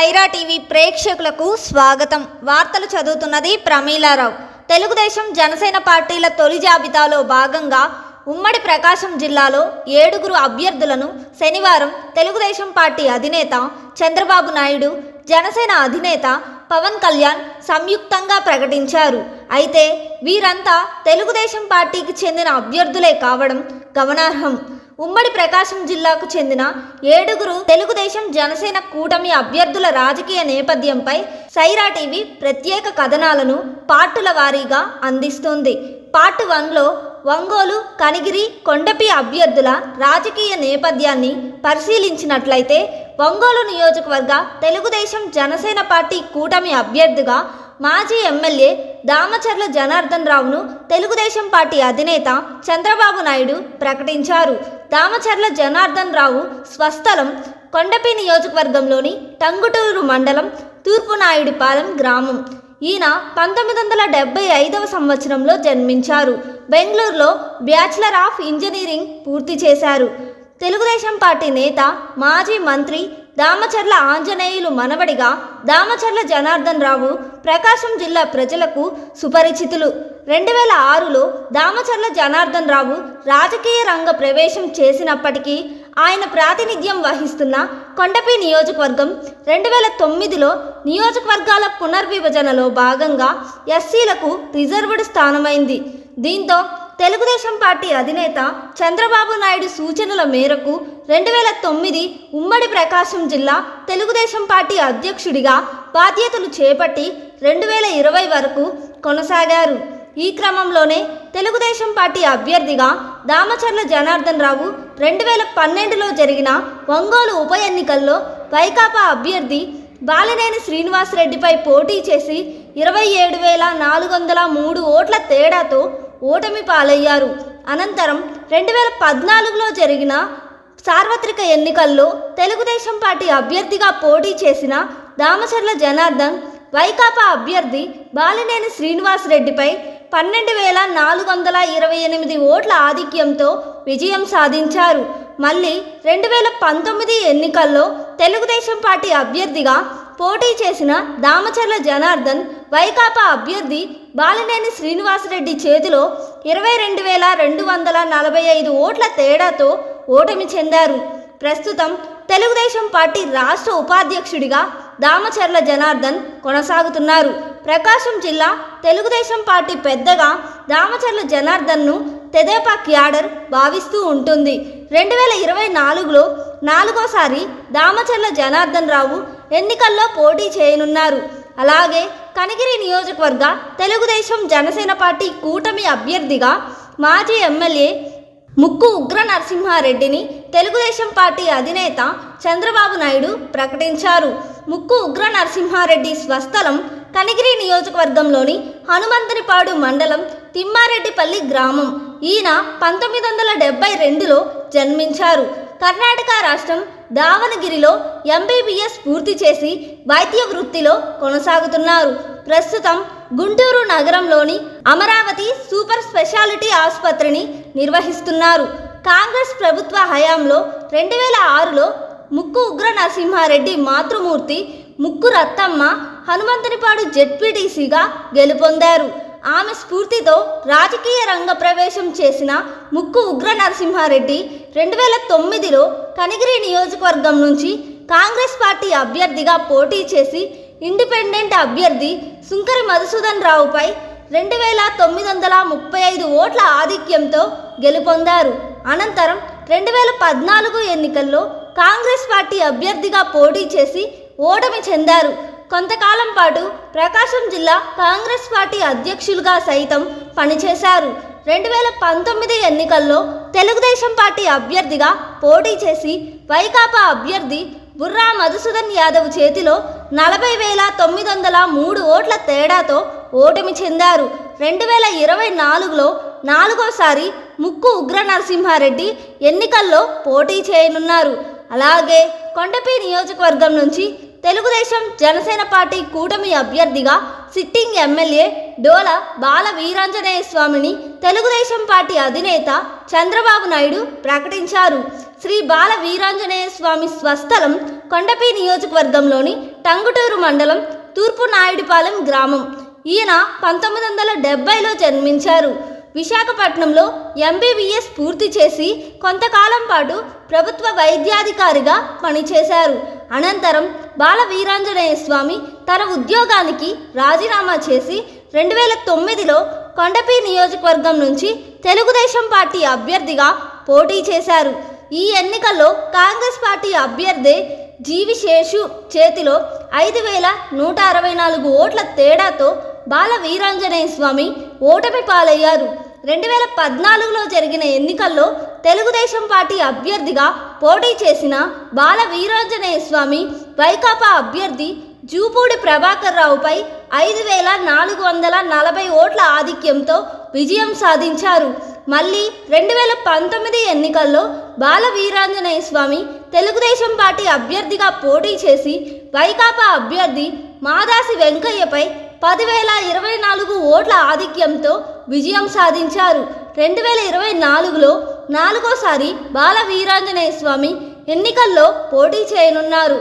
Sye Raa TV ప్రేక్షకులకు స్వాగతం. వార్తలు చదువుతున్నది ప్రమీలారావు. తెలుగుదేశం జనసేన పార్టీల తొలి జాబితాలో భాగంగా ఉమ్మడి ప్రకాశం జిల్లాలో ఏడుగురు అభ్యర్థులను శనివారం తెలుగుదేశం పార్టీ అధినేత చంద్రబాబు నాయుడు జనసేన అధినేత పవన్ కళ్యాణ్ సంయుక్తంగా ప్రకటించారు. అయితే వీరంతా తెలుగుదేశం పార్టీకి చెందిన అభ్యర్థులే కావడం గమనార్హం. ఉమ్మడి ప్రకాశం జిల్లాకు చెందిన ఏడుగురు తెలుగుదేశం జనసేన కూటమి అభ్యర్థుల రాజకీయ నేపథ్యంపై సైరా టీవీ ప్రత్యేక కథనాలను పార్టుల వారీగా అందిస్తుంది. పార్ట్ వన్లో ఒంగోలు కనిగిరి కొండపి అభ్యర్థుల రాజకీయ నేపథ్యాన్ని పరిశీలించినట్లయితే ఒంగోలు నియోజకవర్గ తెలుగుదేశం జనసేన పార్టీ కూటమి అభ్యర్థిగా మాజీ ఎమ్మెల్యే దామచర్ల జనార్దన్ రావును తెలుగుదేశం పార్టీ అధినేత చంద్రబాబు నాయుడు ప్రకటించారు. దామచర్ల జనార్దన్ రావు స్వస్థలం కొండపి నియోజకవర్గంలోని టంగుటూరు మండలం తూర్పునాయుడిపాలెం గ్రామం. ఈయన పంతొమ్మిది వందల డెబ్బై ఐదవ సంవత్సరంలో జన్మించారు. బెంగళూరులో బ్యాచిలర్ ఆఫ్ ఇంజనీరింగ్ పూర్తి చేశారు. తెలుగుదేశం పార్టీ నేత మాజీ మంత్రి దామచర్ల ఆంజనేయులు మనవడిగా దామచర్ల జనార్దన్ రావు ప్రకాశం జిల్లా ప్రజలకు సుపరిచితులు. రెండు వేల ఆరులో దామచర్ల జనార్దన్ రావు రాజకీయ రంగ ప్రవేశం చేసినప్పటికీ ఆయన ప్రాతినిధ్యం వహిస్తున్న కొండపి నియోజకవర్గం రెండు వేల తొమ్మిదిలో నియోజకవర్గాల పునర్విభజనలో భాగంగా ఎస్సీలకు రిజర్వ్డ్ స్థానమైంది. దీంతో తెలుగుదేశం పార్టీ అధినేత చంద్రబాబు నాయుడు సూచనల మేరకు రెండు వేల తొమ్మిది ఉమ్మడి ప్రకాశం జిల్లా తెలుగుదేశం పార్టీ అధ్యక్షుడిగా బాధ్యతలు చేపట్టి రెండు వేల ఇరవై వరకు కొనసాగారు. ఈ క్రమంలోనే తెలుగుదేశం పార్టీ అభ్యర్థిగా దామచర్ల జనార్దన్ రావు రెండు వేల పన్నెండులో జరిగిన ఒంగోలు ఉప ఎన్నికల్లో వైకాపా అభ్యర్థి బాలినేని శ్రీనివాసరెడ్డిపై పోటీ చేసి ఇరవై ఏడు వేల నాలుగు వందల మూడు ఓట్ల తేడాతో ఓటమి పాలయ్యారు. అనంతరం రెండు వేల పద్నాలుగులో జరిగిన సార్వత్రిక ఎన్నికల్లో తెలుగుదేశం పార్టీ అభ్యర్థిగా పోటీ చేసిన దామచర్ల జనార్దన్ వైకాపా అభ్యర్థి బాలినేని శ్రీనివాసరెడ్డిపై పన్నెండు వేల నాలుగు వందల ఇరవై ఎనిమిది ఓట్ల ఆధిక్యంతో విజయం సాధించారు. మళ్ళీ రెండు వేల పంతొమ్మిది ఎన్నికల్లో తెలుగుదేశం పార్టీ అభ్యర్థిగా పోటీ చేసిన దామచర్ల జనార్దన్ వైకాపా అభ్యర్థి బాలినేని శ్రీనివాసరెడ్డి చేతిలో ఇరవై రెండు వేల రెండు వందల నలభై ఐదు ఓట్ల తేడాతో ఓటమి చెందారు. ప్రస్తుతం తెలుగుదేశం పార్టీ రాష్ట్ర ఉపాధ్యక్షుడిగా దామచర్ల జనార్దన్ కొనసాగుతున్నారు. ప్రకాశం జిల్లా తెలుగుదేశం పార్టీ పెద్దగా దామచర్ల జనార్దన్ను తెదేపా క్యాడర్ భావిస్తూ ఉంటుంది. రెండు వేల ఇరవై నాలుగులో నాలుగోసారి దామచర్ల జనార్దన్ రావు ఎన్నికల్లో పోటీ చేయనున్నారు. అలాగే కనగిరి నియోజకవర్గ తెలుగుదేశం జనసేన పార్టీ కూటమి అభ్యర్థిగా మాజీ ఎమ్మెల్యే ముక్కు ఉగ్ర నరసింహారెడ్డిని తెలుగుదేశం పార్టీ అధినేత చంద్రబాబు నాయుడు ప్రకటించారు. ముక్కు ఉగ్ర నరసింహారెడ్డి స్వస్థలం కనిగిరి నియోజకవర్గంలోని హనుమంతునిపాడు మండలం తిమ్మారెడ్డిపల్లి గ్రామం. ఈయన పంతొమ్మిది వందల డెబ్బై రెండులో జన్మించారు. కర్ణాటక రాష్ట్రం దావనగిరిలో ఎంబీబీఎస్ పూర్తి చేసి వైద్య వృత్తిలో కొనసాగుతున్నారు. ప్రస్తుతం గుంటూరు నగరంలోని అమరావతి సూపర్ స్పెషాలిటీ ఆసుపత్రిని నిర్వహిస్తున్నారు. కాంగ్రెస్ ప్రభుత్వ హయాంలో రెండు వేల ఆరులో ముక్కు ఉగ్ర నరసింహారెడ్డి మాతృమూర్తి ముక్కు రత్తమ్మ హనుమంతునిపాడు జెడ్పీటీసీగా గెలుపొందారు. ఆమె స్ఫూర్తితో రాజకీయ రంగ ప్రవేశం చేసిన ముక్కు ఉగ్ర నరసింహారెడ్డి రెండు వేల తొమ్మిదిలో కనిగిరి నియోజకవర్గం నుంచి కాంగ్రెస్ పార్టీ అభ్యర్థిగా పోటీ చేసి ఇండిపెండెంట్ అభ్యర్థి సుంకరి మధుసూదన్ రావుపై రెండు వేల తొమ్మిది వందల ముప్పై ఐదు ఓట్ల ఆధిక్యంతో గెలుపొందారు. అనంతరం రెండు వేల పద్నాలుగు ఎన్నికల్లో కాంగ్రెస్ పార్టీ అభ్యర్థిగా పోటీ చేసి ఓటమి చెందారు. కొంతకాలం పాటు ప్రకాశం జిల్లా కాంగ్రెస్ పార్టీ అధ్యక్షులుగా సైతం పనిచేశారు. రెండు వేల పంతొమ్మిది ఎన్నికల్లో తెలుగుదేశం పార్టీ అభ్యర్థిగా పోటీ చేసి వైకాపా అభ్యర్థి బుర్రా మధుసూదన్ యాదవ్ చేతిలో నలభై వేల తొమ్మిది వందల మూడు ఓట్ల తేడాతో ఓటమి చెందారు. రెండు వేల ఇరవై నాలుగులో నాలుగోసారి ముక్కు ఉగ్ర నరసింహారెడ్డి ఎన్నికల్లో పోటీ చేయనున్నారు. అలాగే కొండపి నియోజకవర్గం నుంచి తెలుగుదేశం జనసేన పార్టీ కూటమి అభ్యర్థిగా సిట్టింగ్ ఎమ్మెల్యే డోల బాల వీరాంజనేయ స్వామిని తెలుగుదేశం పార్టీ అధినేత చంద్రబాబు నాయుడు ప్రకటించారు. శ్రీ బాల వీరాంజనేయ స్వామి స్వస్థలం కొండపి నియోజకవర్గంలోని టంగుటూరు మండలం తూర్పు నాయుడిపాలెం గ్రామం. ఈయన పంతొమ్మిది వందల డెబ్బైలో జన్మించారు. విశాఖపట్నంలో ఎంబీబీఎస్ పూర్తి చేసి కొంతకాలం పాటు ప్రభుత్వ వైద్యాధికారిగా పనిచేశారు. అనంతరం బాల వీరాంజనేయ స్వామి తన ఉద్యోగానికి రాజీనామా చేసి రెండు వేల తొమ్మిదిలో కొండపి నియోజకవర్గం నుంచి తెలుగుదేశం పార్టీ అభ్యర్థిగా పోటీ చేశారు. ఈ ఎన్నికల్లో కాంగ్రెస్ పార్టీ అభ్యర్థి జీవి శేషు చేతిలో ఐదు వేల నూట అరవై నాలుగు ఓట్ల తేడాతో బాల వీరాంజనేయ స్వామి ఓటమి పాలయ్యారు. రెండు వేల పద్నాలుగులో జరిగిన ఎన్నికల్లో తెలుగుదేశం పార్టీ అభ్యర్థిగా పోటీ చేసిన బాల వీరాంజనేయ స్వామి వైకాపా అభ్యర్థి జూపూడి ప్రభాకర్ రావుపై ఐదు వేల నాలుగు వందల నలభై ఓట్ల ఆధిక్యంతో విజయం సాధించారు. మళ్ళీ రెండు వేల పంతొమ్మిది ఎన్నికల్లో బాల వీరాంజనేయ స్వామి తెలుగుదేశం పార్టీ అభ్యర్థిగా పోటీ చేసి వైకాపా అభ్యర్థి మాదాసి వెంకయ్యపై పదివేల ఇరవై నాలుగు ఓట్ల ఆధిక్యంతో విజయం సాధించారు. రెండు వేల ఇరవై నాలుగులో నాలుగోసారి బాల వీరాంజనేయ స్వామి ఎన్నికల్లో పోటీ చేయనున్నారు.